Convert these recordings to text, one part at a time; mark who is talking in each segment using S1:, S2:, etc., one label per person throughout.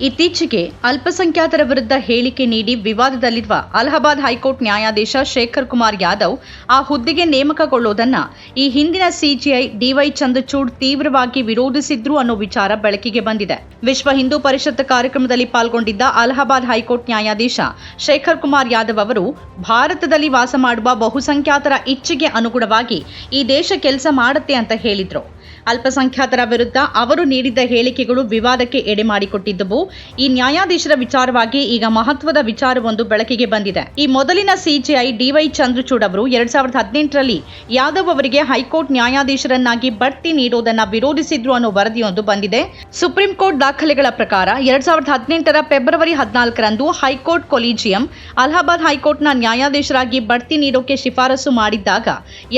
S1: ಇತ್ತೀಚೆಗೆ ಅಲ್ಪಸಂಖ್ಯಾತರ ವಿರುದ್ಧ ಹೇಳಿಕೆ ನೀಡಿ ವಿವಾದದಲ್ಲಿರುವ ಅಲಹಾಬಾದ್ ಹೈಕೋರ್ಟ್ ನ್ಯಾಯಾಧೀಶ ಶೇಖರ್ ಕುಮಾರ್ ಯಾದವ್ ಆ ಹುದ್ದೆಗೆ ನೇಮಕಗೊಳ್ಳುವುದನ್ನ ಈ ಹಿಂದಿನ ಸಿಜಿಐ ಡಿವೈ ಚಂದ್ರಚೂಡ್ ತೀವ್ರವಾಗಿ ವಿರೋಧಿಸಿದ್ರು ಅನ್ನೋ ವಿಚಾರ ಬೆಳಕಿಗೆ ಬಂದಿದೆ. ವಿಶ್ವ ಹಿಂದೂ ಪರಿಷತ್ ಕಾರ್ಯಕ್ರಮದಲ್ಲಿ ಪಾಲ್ಗೊಂಡಿದ್ದ ಅಲಹಾಬಾದ್ ಹೈಕೋರ್ಟ್ ನ್ಯಾಯಾಧೀಶ ಶೇಖರ್ ಕುಮಾರ್ ಯಾದವ್ ಅವರು, ಭಾರತದಲ್ಲಿ ವಾಸ ಮಾಡುವ ಬಹುಸಂಖ್ಯಾತರ ಇಚ್ಛೆಗೆ ಅನುಗುಣವಾಗಿ ಈ ದೇಶ ಕೆಲಸ ಮಾಡುತ್ತೆ ಅಂತ ಹೇಳಿದ್ರು. ಅಲ್ಪಸಂಖ್ಯಾತರ ವಿರುದ್ಧ ಅವರು ನೀಡಿದ್ದ ಹೇಳಿಕೆಗಳು ವಿವಾದಕ್ಕೆ ಎಡೆ ಮಾಡಿಕೊಟ್ಟಿದ್ದವು. ಈ ನ್ಯಾಯಾಧೀಶರ ವಿಚಾರವಾಗಿ ಈಗ ಮಹತ್ವದ ವಿಚಾರವೊಂದು ಬೆಳಕಿಗೆ ಬಂದಿದೆ. ಈ ಮೊದಲಿನ ಸಿಜಿಐ ಡಿವೈ ಚಂದ್ರಚೂಡ್ ಅವರು ಎರಡ್ ಸಾವಿರದ ಹದಿನೆಂಟರಲ್ಲಿ ಯಾದವ್ ಅವರಿಗೆ ಹೈಕೋರ್ಟ್ ನ್ಯಾಯಾಧೀಶರನ್ನಾಗಿ ಬಡ್ತಿ ನೀಡೋದನ್ನ ವಿರೋಧಿಸಿದ್ರು ಅನ್ನೋ ವರದಿಯೊಂದು ಬಂದಿದೆ. ಸುಪ್ರೀಂ ಕೋರ್ಟ್ ದಾಖಲೆಗಳ ಪ್ರಕಾರ ಎರಡ್ ಸಾವಿರದ ಹದಿನೆಂಟರ ಫೆಬ್ರವರಿ ಹದಿನಾಲ್ಕರಂದು ಹೈಕೋರ್ಟ್ ಕೊಲಿಜಿಯಂ, ಅಲಹಾಬಾದ್ ಹೈಕೋರ್ಟ್ನ ನ್ಯಾಯಾಧೀಶರಾಗಿ ಬಡ್ತಿ ನೀಡೋಕೆ ಶಿಫಾರಸು ಮಾಡಿದ್ದಾಗ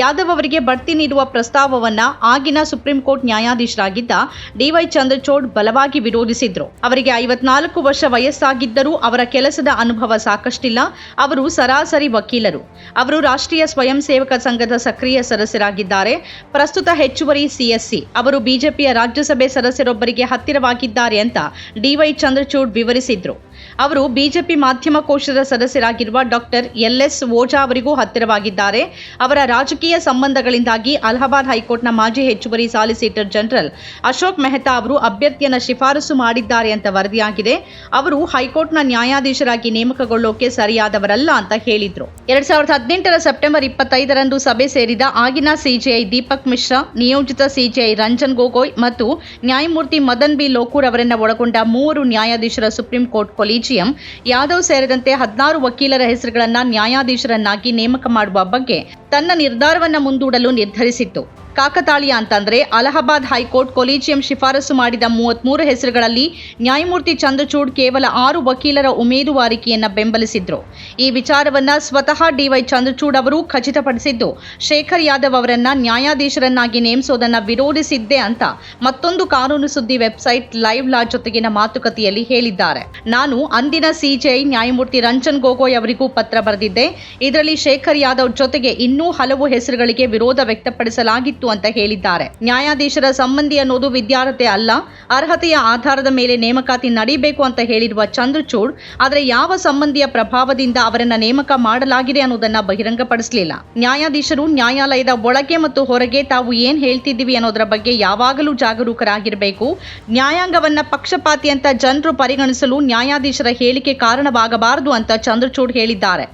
S1: ಯಾದವ್ ಅವರಿಗೆ ಬಡ್ತಿ ನೀಡುವ ಪ್ರಸ್ತಾವವನ್ನ ಆಗಿನ ಸುಪ್ರೀಂ ಕೋರ್ಟ್ ನ್ಯಾಯಾಧೀಶರಾಗಿದ್ದ ಡಿವೈ ಚಂದ್ರಚೂಡ್ ಬಲವಾಗಿ ವಿರೋಧಿಸಿದ್ರು. ಅವರಿಗೆ ಐವತ್ನಾಲ್ಕು ವರ್ಷ ವಯಸ್ಸಾಗಿದ್ದರೂ ಅವರ ಕೆಲಸದ ಅನುಭವ ಸಾಕಷ್ಟಿಲ್ಲ. ಅವರು ಸರಾಸರಿ ವಕೀಲರು. ಅವರು ರಾಷ್ಟ್ರೀಯ ಸ್ವಯಂ ಸೇವಕ ಸಂಘದ ಸಕ್ರಿಯ ಸದಸ್ಯರಾಗಿದ್ದಾರೆ. ಪ್ರಸ್ತುತ ಹೆಚ್ಚುವರಿ ಸಿಎಸ್ಸಿ ಅವರು ಬಿಜೆಪಿಯ ರಾಜ್ಯಸಭೆ ಸದಸ್ಯರೊಬ್ಬರಿಗೆ ಹತ್ತಿರವಾಗಿದ್ದಾರೆ ಅಂತ ಡಿವೈ ಚಂದ್ರಚೂಡ್ ವಿವರಿಸಿದ್ರು. ಅವರು ಬಿಜೆಪಿ ಮಾಧ್ಯಮ ಕೋಶದ ಸದಸ್ಯರಾಗಿರುವ ಡಾಕ್ಟರ್ ಎಲ್ ಎಸ್ ಓಜಾ ಅವರಿಗೂ ಹತ್ತಿರವಾಗಿದ್ದಾರೆ. ಅವರ ರಾಜಕೀಯ ಸಂಬಂಧಗಳಿಂದಾಗಿ ಅಲಹಾಬಾದ್ ಹೈಕೋರ್ಟ್ನ ಮಾಜಿ ಹೆಚ್ಚುವರಿ ಸಾಲಿಸಿಟರ್ ಜನರಲ್ ಅಶೋಕ್ ಮೆಹ್ತಾ ಅವರು ಅಭ್ಯರ್ಥಿಯನ್ನು ಶಿಫಾರಸು ಮಾಡಿದ್ದಾರೆ ಅಂತ ವರದಿಯಾಗಿದೆ. ಅವರು ಹೈಕೋರ್ಟ್ನ ನ್ಯಾಯಾಧೀಶರಾಗಿ ನೇಮಕಗೊಳ್ಳೋಕೆ ಸರಿಯಾದವರಲ್ಲ ಅಂತ ಹೇಳಿದ್ರು. ಎರಡ್ ಸಾವಿರದ ಹದಿನೆಂಟರ ಸೆಪ್ಟೆಂಬರ್ ಇಪ್ಪತ್ತೈದರಂದು ಸಭೆ ಸೇರಿದ ಆಗಿನ ಸಿಜಿಐ ದೀಪಕ್ ಮಿಶ್ರಾ, ನಿಯೋಜಿತ ಸಿಜಿಐ ರಂಜನ್ ಗೊಗೊಯ್ ಮತ್ತು ನ್ಯಾಯಮೂರ್ತಿ ಮದನ್ ಬಿ ಲೋಕೂರ್ ಅವರನ್ನ ಒಳಗೊಂಡ ಮೂವರು ನ್ಯಾಯಾಧೀಶರ ಸುಪ್ರೀಂ ಕೋರ್ಟ್ ಕೊಲಿಜಿಯಂ, ಯಾದವ್ ಸೇರಿದಂತೆ ಹದಿನಾರು ವಕೀಲರ ಹೆಸರುಗಳನ್ನ ನ್ಯಾಯಾಧೀಶರನ್ನಾಗಿ ನೇಮಕ ಮಾಡುವ ಬಗ್ಗೆ ತನ್ನ ನಿರ್ಧಾರವನ್ನ ಮುಂದೂಡಲು ನಿರ್ಧರಿಸಿತ್ತು. ಕಾಕತಾಳೀಯ ಅಂತಂದ್ರೆ ಅಲಹಾಬಾದ್ ಹೈಕೋರ್ಟ್ ಕೊಲಿಜಿಯಂ ಶಿಫಾರಸು ಮಾಡಿದ ಮೂವತ್ಮೂರು ಹೆಸರುಗಳಲ್ಲಿ ನ್ಯಾಯಮೂರ್ತಿ ಚಂದ್ರಚೂಡ್ ಕೇವಲ ಆರು ವಕೀಲರ ಉಮೇದುವಾರಿಕೆಯನ್ನು ಬೆಂಬಲಿಸಿದ್ರು. ಈ ವಿಚಾರವನ್ನ ಸ್ವತಃ ಡಿವೈ ಚಂದ್ರಚೂಡ್ ಅವರು ಖಚಿತಪಡಿಸಿದ್ದು, ಶೇಖರ್ ಯಾದವ್ ಅವರನ್ನ ನ್ಯಾಯಾಧೀಶರನ್ನಾಗಿ ನೇಮಿಸೋದನ್ನ ವಿರೋಧಿಸಿದ್ದೆ ಅಂತ ಮತ್ತೊಂದು ಕಾನೂನು ಸುದ್ದಿ ವೆಬ್ಸೈಟ್ ಲೈವ್ ಲಾ ಜೊತೆಗಿನ ಮಾತುಕತೆಯಲ್ಲಿ ಹೇಳಿದ್ದಾರೆ. ನಾನು ಅಂದಿನ ಸಿಜೆಐ ನ್ಯಾಯಮೂರ್ತಿ ರಂಜನ್ ಗೊಗೋಯ್ ಅವರಿಗೂ ಪತ್ರ ಬರೆದಿದ್ದೆ. ಇದರಲ್ಲಿ ಶೇಖರ್ ಯಾದವ್ ಜೊತೆಗೆ ಇನ್ನೂ ಹಲವು ಹೆಸರುಗಳಿಗೆ ವಿರೋಧ ವ್ಯಕ್ತಪಡಿಸಲಾಗಿತ್ತು. ಅಂತ ಹೇಳಿದ್ದಾರೆ. ನ್ಯಾಯಾಧೀಶರ ಸಂಬಂಧಿ ಅನ್ನೋದು ವಿದ್ಯಾರ್ಹತೆ ಅಲ್ಲ. ಅರ್ಹತೆಯ ಆಧಾರದ ಮೇಲೆ ನೇಮಕಾತಿ ನಡೀಬೇಕು ಅಂತ ಹೇಳಿರುವ ಚಂದ್ರಚೂಡ್, ಆದರೆ ಯಾವ ಸಂಬಂಧಿಯ ಪ್ರಭಾವದಿಂದ ಅವರನ್ನ ನೇಮಕ ಮಾಡಲಾಗಿದೆ ಅನ್ನೋದನ್ನ ಬಹಿರಂಗಪಡಿಸಲಿಲ್ಲ. ನ್ಯಾಯಾಧೀಶರು ನ್ಯಾಯಾಲಯದ ಒಳಗೆ ಮತ್ತು ಹೊರಗೆ ತಾವು ಏನ್ ಹೇಳ್ತಿದ್ದೀವಿ ಅನ್ನೋದರ ಬಗ್ಗೆ ಯಾವಾಗಲೂ ಜಾಗರೂಕರಾಗಿರಬೇಕು. ನ್ಯಾಯಾಂಗವನ್ನ ಪಕ್ಷಪಾತಿ ಅಂತ ಜನರು ಪರಿಗಣಿಸಲು ನ್ಯಾಯಾಧೀಶರ ಹೇಳಿಕೆ ಕಾರಣವಾಗಬಾರದು ಅಂತ ಚಂದ್ರಚೂಡ್ ಹೇಳಿದ್ದಾರೆ.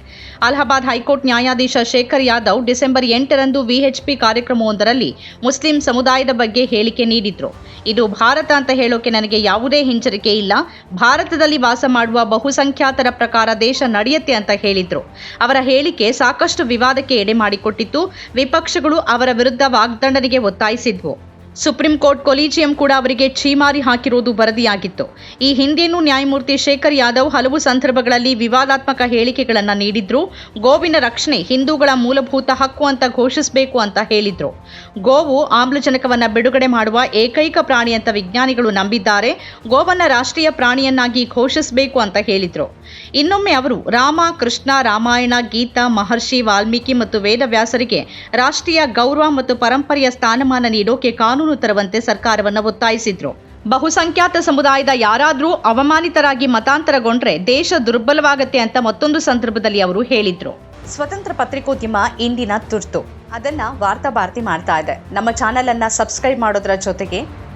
S1: ಅಲಹಾಬಾದ್ ಹೈಕೋರ್ಟ್ ನ್ಯಾಯಾಧೀಶ ಶೇಖರ್ ಯಾದವ್ ಡಿಸೆಂಬರ್ ಎಂಟರಂದು ವಿಎಚ್ಪಿ ಕಾರ್ಯಕ್ರಮವೊಂದರಲ್ಲಿ ಮುಸ್ಲಿಂ ಸಮುದಾಯದ ಬಗ್ಗೆ ಹೇಳಿಕೆ ನೀಡಿದ್ರು. ಇದು ಭಾರತ ಅಂತ ಹೇಳೋಕೆ ನನಗೆ ಯಾವುದೇ ಹಿಂಜರಿಕೆ ಇಲ್ಲ. ಭಾರತದಲ್ಲಿ ವಾಸ ಮಾಡುವ ಬಹುಸಂಖ್ಯಾತರ ಪ್ರಕಾರ ದೇಶ ನಡೆಯುತ್ತೆ ಅಂತ ಹೇಳಿದ್ರು. ಅವರ ಹೇಳಿಕೆ ಸಾಕಷ್ಟು ವಿವಾದಕ್ಕೆ ಎಡೆ ಮಾಡಿಕೊಟ್ಟಿತ್ತು. ವಿಪಕ್ಷಗಳು ಅವರ ವಿರುದ್ಧ ವಾಗ್ದಂಡನೆಗೆ ಒತ್ತಾಯಿಸಿದ್ವು. ಸುಪ್ರೀಂ ಕೋರ್ಟ್ ಕೊಲಿಜಿಯಂ ಕೂಡ ಅವರಿಗೆ ಛೀಮಾರಿ ಹಾಕಿರುವುದು ವರದಿಯಾಗಿತ್ತು. ಈ ಹಿಂದೆಯೂ ನ್ಯಾಯಮೂರ್ತಿ ಶೇಖರ್ ಯಾದವ್ ಹಲವು ಸಂದರ್ಭಗಳಲ್ಲಿ ವಿವಾದಾತ್ಮಕ ಹೇಳಿಕೆಗಳನ್ನು ನೀಡಿದ್ರು. ಗೋವಿನ ರಕ್ಷಣೆ ಹಿಂದೂಗಳ ಮೂಲಭೂತ ಹಕ್ಕು ಅಂತ ಘೋಷಿಸಬೇಕು ಅಂತ ಹೇಳಿದ್ರು. ಗೋವು ಆಮ್ಲಜನಕವನ್ನು ಬಿಡುಗಡೆ ಮಾಡುವ ಏಕೈಕ ಪ್ರಾಣಿ ಅಂತ ವಿಜ್ಞಾನಿಗಳು ನಂಬಿದ್ದಾರೆ. ಗೋವನ್ನ ರಾಷ್ಟ್ರೀಯ ಪ್ರಾಣಿಯನ್ನಾಗಿ ಘೋಷಿಸಬೇಕು ಅಂತ ಹೇಳಿದ್ರು. ಇನ್ನೊಮ್ಮೆ ಅವರು ರಾಮ, ಕೃಷ್ಣ, ರಾಮಾಯಣ, ಗೀತಾ, ಮಹರ್ಷಿ, ವಾಲ್ಮೀಕಿ ಮತ್ತು ವೇದವ್ಯಾಸರಿಗೆ ರಾಷ್ಟ್ರೀಯ ಗೌರವ ಮತ್ತು ಪರಂಪರೆಯ ಸ್ಥಾನಮಾನ ನೀಡೋಕೆ ಕಾನೂನು ತರುವಂತೆ ಸರ್ಕಾರವನ್ನು ಒತ್ತಾಯಿಸಿದ್ರು. ಬಹುಸಂಖ್ಯಾತ ಸಮುದಾಯದ ಯಾರಾದರೂ ಅವಮಾನಿತರಾಗಿ ಮತಾಂತರಗೊಂಡ್ರೆ ದೇಶ ದುರ್ಬಲವಾಗತ್ತೆ ಅಂತ ಮತ್ತೊಂದು ಸಂದರ್ಭದಲ್ಲಿ ಅವರು ಹೇಳಿದ್ರು. ಸ್ವತಂತ್ರ ಪತ್ರಿಕೋದ್ಯಮ ಇಂದಿನ ತುರ್ತು. ಅದನ್ನ ವಾರ್ತಾ ಭಾರತಿ ಮಾಡ್ತಾ ಇದೆ. ನಮ್ಮ ಚಾನೆಲ್ ಅನ್ನ ಸಬ್ಸ್ಕ್ರೈಬ್ ಮಾಡೋದ್ರ ಜೊತೆಗೆ